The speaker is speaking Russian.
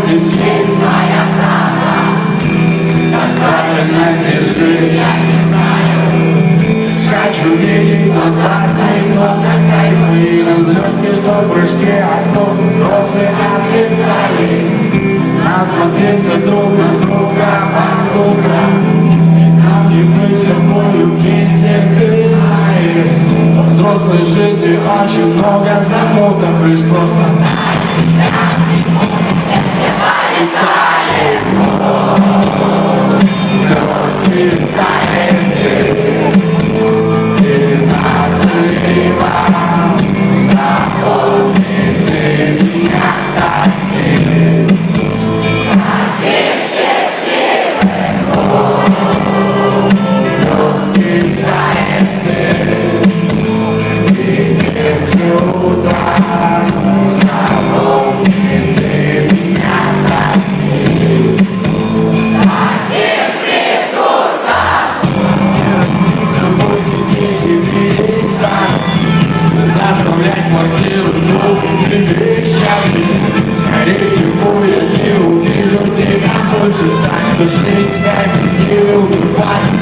здесь есть твоя правда. Как правильно здесь жить, я не знаю. Хочу видеть глаза но на кайфы и взлет между прыжки окно. Розы отлетали, насмотреться друг на друга под утро. Нам не быть с тобою вместе, ты знаешь. В взрослой жизни очень много заботов, лишь просто... жизнь как не убивать